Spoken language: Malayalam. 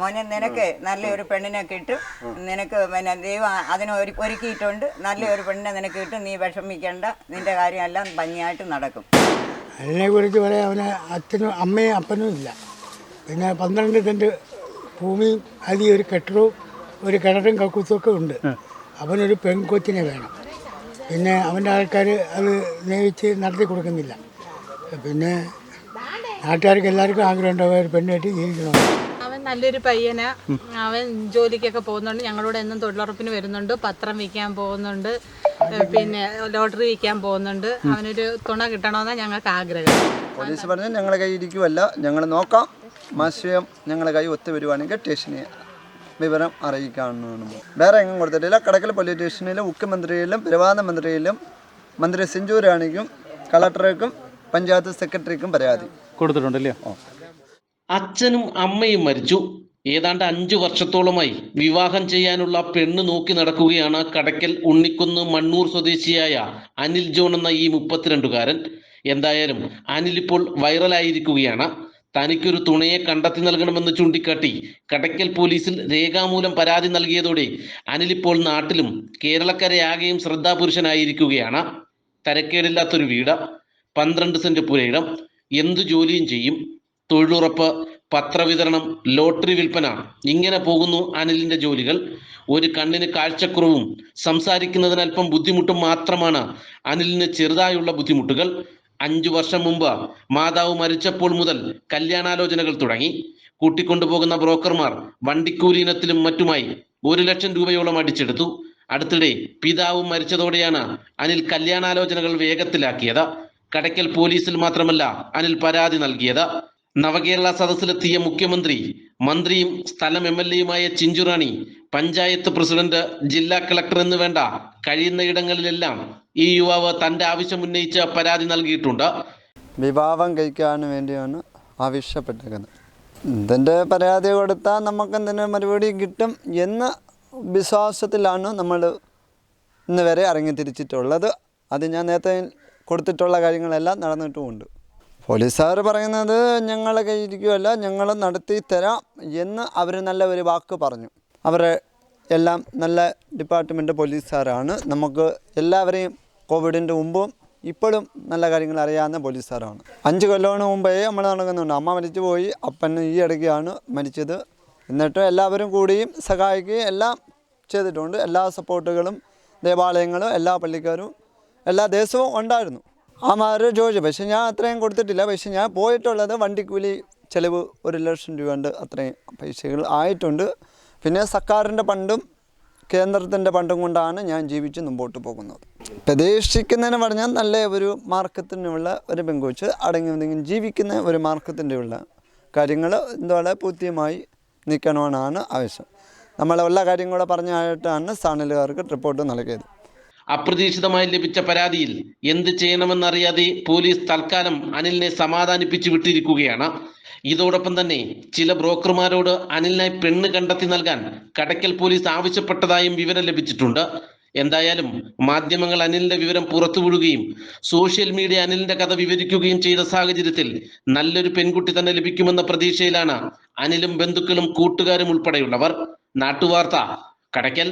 മോനെ നിനക്ക് നല്ലൊരു പെണ്ണിനെ കിട്ടും. നിനക്ക് പിന്നെ ദൈവം അതിനെ ഒരു ഒരുക്കിയിട്ടുണ്ട്. നല്ലൊരു പെണ്ണിനെ നിനക്ക് കിട്ടും. നീ വിഷമിക്കേണ്ട. നിന്റെ കാര്യമെല്ലാം ഭംഗിയായിട്ട് നടക്കും. അതിനെ കുറിച്ച് പറയാൻ അവന് അച്ഛനും അമ്മയും അപ്പനും ഇല്ല. പിന്നെ പന്ത്രണ്ട് സെന്റ് ഭൂമിയും അതിൽ ഒരു കെട്ടിടവും ഒരു കിണറും കക്കൂസൊക്കെ ഒക്കെ ഉണ്ട്. അവനൊരു പെൺകൊച്ചിനെ വേണം. പിന്നെ അവന്റെ ആൾക്കാർ അത് നിയമിച്ച് നടത്തി കൊടുക്കുന്നില്ല. പിന്നെ നാട്ടുകാർക്ക് എല്ലാവർക്കും ആഗ്രഹം ഉണ്ടാവുക ഒരു പെണ്ണായിട്ട് ജീവിക്കണം അവൻ നല്ലൊരു പയ്യനാ. അവൻ ജോലിക്കൊക്കെ പോകുന്നുണ്ട്. ഞങ്ങളോട് എന്നും തൊഴിലുറപ്പിന് വരുന്നുണ്ട്. പത്രം വിൽക്കാൻ പോകുന്നുണ്ട്. പിന്നെ ലോട്ടറി വിൽക്കാൻ പോകുന്നുണ്ട്. അവനൊരു തുണ കിട്ടണമെന്നാണ് ഞങ്ങൾക്ക് ആഗ്രഹം. പോലീസ് പറഞ്ഞു ഞങ്ങളെ കൈ ഇരിക്കുമല്ല ഞങ്ങൾ നോക്കാം. മാശ്രയം ഞങ്ങളെ കൈ ഒത്തു വരുവാണെങ്കിൽ സ്റ്റേഷനെ വിവരം അറിയിക്കാവുന്നതാണ്. വേറെ എങ്ങും കൊടുത്തിട്ടില്ല. കടക്കൽ പോലീസ് സ്റ്റേഷനിലും മുഖ്യമന്ത്രിയിലും പ്രവാദ മന്ത്രിയിലും മന്ത്രി സെഞ്ചൂരാണിക്കും കളക്ടർക്കും പഞ്ചായത്ത് സെക്രട്ടറിക്കും പരാതി. കൊടുത്തിട്ടുണ്ടല്ലേ അച്ഛനും അമ്മയും മരിച്ചു. ഏതാണ്ട് അഞ്ചു വർഷത്തോളമായി വിവാഹം ചെയ്യാനുള്ള പെണ്ണ് നോക്കി നടക്കുകയാണ് കടക്കൽ ഉണ്ണിക്കുന്ന് മണ്ണൂർ സ്വദേശിയായ അനിൽ ജോൺ എന്ന ഈ മുപ്പത്തിരണ്ടുകാരൻ. എന്തായാലും അനിൽ ഇപ്പോൾ വൈറലായിരിക്കുകയാണ്. തനിക്കൊരു തുണയെ കണ്ടെത്തി നൽകണമെന്ന് ചൂണ്ടിക്കാട്ടി കടക്കൽ പോലീസിൽ രേഖാമൂലം പരാതി നൽകിയതോടെ അനിൽ ഇപ്പോൾ നാട്ടിലും കേരളക്കരയാകെയും ശ്രദ്ധാപുരുഷനായിരിക്കുകയാണ്. തരക്കേടില്ലാത്തൊരു വീട് പന്ത്രണ്ട് സെന്റ് പുരയിടം എന്തു ജോലിയും ചെയ്യും. തൊഴിലുറപ്പ് പത്രവിതരണം ലോട്ടറി വിൽപ്പന ഇങ്ങനെ പോകുന്നു അനിലിന്റെ ജോലികൾ. ഒരു കണ്ണിന് കാഴ്ചക്കുറവും സംസാരിക്കുന്നതിന് അല്പം ബുദ്ധിമുട്ടും മാത്രമാണ് അനിലിന് ചെറുതായുള്ള ബുദ്ധിമുട്ടുകൾ. അഞ്ചു വർഷം മുമ്പ് മാതാവ് മരിച്ചപ്പോൾ മുതൽ കല്യാണാലോചനകൾ തുടങ്ങി. കൂട്ടിക്കൊണ്ടുപോകുന്ന ബ്രോക്കർമാർ വണ്ടിക്കൂലി ഇനത്തിലും മറ്റുമായി ഒരു ലക്ഷം രൂപയോളം അടിച്ചെടുത്തു. അടുത്തിടെ പിതാവ് മരിച്ചതോടെയാണ് അനിൽ കല്യാണാലോചനകൾ വേഗത്തിലാക്കിയത്. കടയ്ക്കൽ പോലീസിൽ മാത്രമല്ല അനിൽ പരാതി നൽകിയത്. നവകേരള സദസ്സിലെത്തിയ മുഖ്യമന്ത്രി മന്ത്രിയും സ്ഥലം എം എൽ എയുമായ ചിഞ്ചുറാണി പഞ്ചായത്ത് പ്രസിഡന്റ് ജില്ലാ കളക്ടർ എന്ന് വേണ്ട കഴിയുന്ന ഇടങ്ങളിലെല്ലാം ഈ യുവാവ് തന്റെ ആവശ്യം ഉന്നയിച്ച പരാതി നൽകിയിട്ടുണ്ട്. വിവാഹം കഴിക്കാൻ വേണ്ടിയാണ് ആവശ്യപ്പെട്ടേക്കുന്നത്. ഇതിന്റെ പരാതി കൊടുത്താൽ നമുക്ക് എന്തിനു മറുപടി കിട്ടും എന്ന വിശ്വാസത്തിലാണ് നമ്മൾ ഇന്ന് വരെ ഇറങ്ങി തിരിച്ചിട്ടുള്ളത് അത് ഞാൻ നേരത്തെ കൊടുത്തിട്ടുള്ള കാര്യങ്ങളെല്ലാം നടന്നിട്ടുമുണ്ട്. പോലീസുകാർ പറയുന്നത് ഞങ്ങളെ കയ്യിരിക്കുമല്ല ഞങ്ങൾ നടത്തി തരാം എന്ന് അവർ നല്ല ഒരു വാക്ക് പറഞ്ഞു. അവർ എല്ലാം നല്ല ഡിപ്പാർട്ട്മെന്റ് പോലീസുകാരാണ് നമുക്ക് എല്ലാവരെയും കോവിഡിന്റെ മുമ്പും ഇപ്പോഴും നല്ല കാര്യങ്ങൾ അറിയാവുന്ന പോലീസുകാരാണ് അഞ്ച് കൊല്ലമാണ് മുമ്പേ നമ്മൾ നടക്കുന്നുണ്ട്. അമ്മ മരിച്ചു പോയി അപ്പൻ ഈ ഇടയ്ക്കാണ് മരിച്ചത്. എന്നിട്ട് എല്ലാവരും കൂടിയും സഹായിക്കുകയും എല്ലാം ചെയ്തിട്ടുണ്ട്. എല്ലാ സപ്പോർട്ടുകളും ദേവാലയങ്ങളും എല്ലാ പള്ളിക്കാരും എല്ലാ ദിവസവും ഉണ്ടായിരുന്നു. അമാര് ചോദിച്ചു. പക്ഷെ ഞാൻ അത്രയും കൊടുത്തിട്ടില്ല. പക്ഷെ ഞാൻ പോയിട്ടുള്ളത് വണ്ടിക്കൂലി ചിലവ് ഒരു ലക്ഷം രൂപ ഉണ്ട് അത്രയും പൈസകൾ ആയിട്ടുണ്ട്. പിന്നെ സർക്കാരിന്റെ പണ്ടും കേന്ദ്രത്തിന്റെ പണ്ടും കൊണ്ടാണ് ഞാൻ ജീവിച്ച് മുമ്പോട്ട് പോകുന്നത്. പ്രതീക്ഷിക്കുന്നതിന് പറഞ്ഞാൽ നല്ല ഒരു മാർക്കത്തിനുള്ള ഒരു പെങ്കുവച്ച് അടങ്ങി ഒതുങ്ങി ജീവിക്കുന്ന ഒരു മാർക്കത്തിന്റെ ഉള്ള കാര്യങ്ങൾ എന്തുപോലെ പൂർത്തിയുമായി നിൽക്കണമെന്നാണ് ആവശ്യം. നമ്മളെല്ലാ കാര്യം കൂടെ പറഞ്ഞായിട്ടാണ് ചാനലുകാർക്ക് റിപ്പോർട്ട് നൽകിയത്. അപ്രതീക്ഷിതമായി ലഭിച്ച പരാതിയിൽ എന്ത് ചെയ്യണമെന്നറിയാതെ പോലീസ് തൽക്കാലം അനിലിനെ സമാധാനിപ്പിച്ചു വിട്ടിരിക്കുകയാണ്. ഇതോടൊപ്പം തന്നെ ചില ബ്രോക്കർമാരോട് അനിലിനായി പെണ്ണ് കണ്ടെത്തി നൽകാൻ കടയ്ക്കൽ പോലീസ് ആവശ്യപ്പെട്ടതായും വിവരം ലഭിച്ചിട്ടുണ്ട്. എന്തായാലും മാധ്യമങ്ങൾ അനിലിന്റെ വിവരം പുറത്തുവിടുകയും സോഷ്യൽ മീഡിയ അനിലിന്റെ കഥ വിവരിക്കുകയും ചെയ്ത സാഹചര്യത്തിൽ നല്ലൊരു പെൺകുട്ടി തന്നെ ലഭിക്കുമെന്ന പ്രതീക്ഷയിലാണ് അനിലും ബന്ധുക്കളും കൂട്ടുകാരും ഉൾപ്പെടെയുള്ളവർ. നാട്ടുവാർത്ത കടയ്ക്കൽ.